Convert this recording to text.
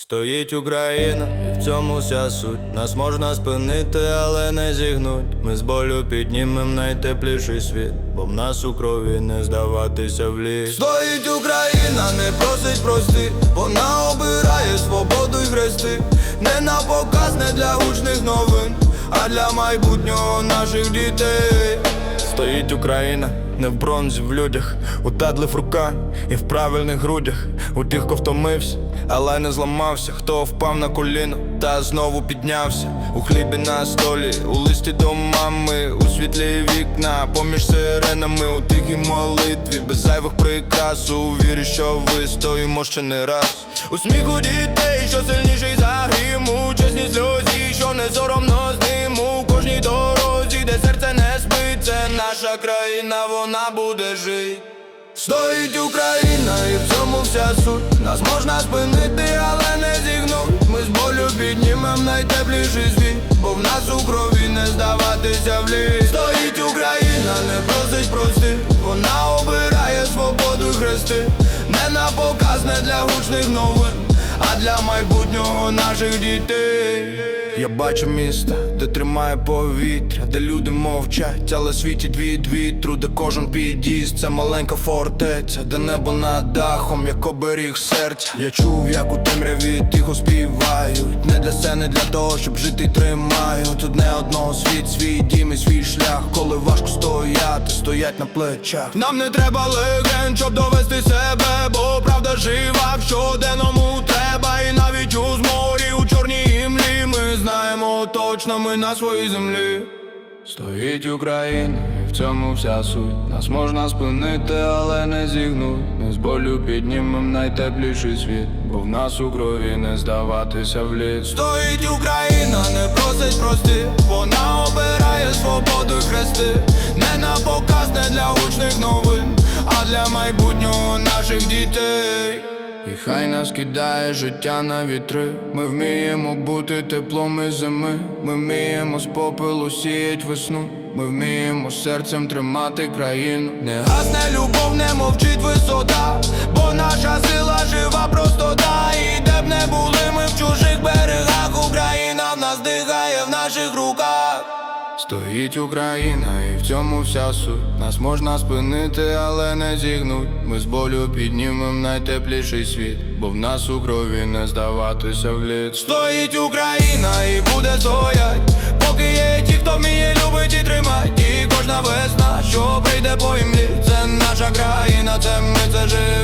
Стоїть Україна, і в цьому вся суть. Нас можна спинити, але не зігнуть. Ми з болю піднімем найтепліший світ, бо в нас у крові не здаватися в ліс. Стоїть Україна, не просить прости, вона обирає свободу й хрести. Не на показ, не для гучних новин, а для майбутнього наших дітей. Стоїть Україна, не в бронзі в людях, у тадлив рука і в правильних грудях, у тих, хто втомився, але не зламався, хто впав на коліно та знову піднявся. У хлібі на столі, у листі до мами, у світлі вікна, поміж сиренами, у тихій молитві, без зайвих прикрас, у вірі, що вистоїмо ще не раз. У сміху дітей, що сильніший за грім, у чесній сльозі, що не соромно з ним, у кожній дорозі, де серце не наша країна, вона буде жить. Стоїть Україна, і в цьому вся суть. Нас можна спинити, але не зігнуть. Ми з болю піднімем найтепліший звіт, бо в нас у крові не здаватися в ліс. Стоїть Україна, не просить прости. Вона обирає свободу й хрести. Не на показ, не для гучних новин, а для майбутнього наших дітей. Я бачу місто, де тримає повітря, де люди мовчать, але світять від вітру, де кожен під'їзд це маленька фортеця, де небо над дахом, як оберіг серця. Я чув, як у темряві тихо співають. Не для сцени, для того, щоб жити тримають. Одне одного світ, свій дім і свій шлях. Коли важко стояти, стоять на плечах. Нам не треба легенд, щоб довести знаємо точно, ми на своїй землі. Стоїть Україна, і в цьому вся суть. Нас можна спинити, але не зігнуть. Ми з болю піднімем найтепліший світ, бо в нас у крові не здаватися в ліс. Стоїть Україна, не просить прости. Вона обирає свободу й хрести. Не на показ, не для гучних новин, а для майбутнього наших дітей. І хай нас кидає життя на вітри. Ми вміємо бути теплом і зими. Ми вміємо з попелу сіять весну. Ми вміємо серцем тримати країну. Не гасне любов, не мовчить висота, Стоїть Україна, і в цьому вся суть. Нас можна спинити, але не зігнуть. Ми з болю піднімем найтепліший світ, бо в нас у крові не здаватися в лід. Стоїть Україна і буде стоять, поки є ті, хто вміє любить і тримать. І кожна весна, що прийде по імлі, це наша країна, це ми це живі.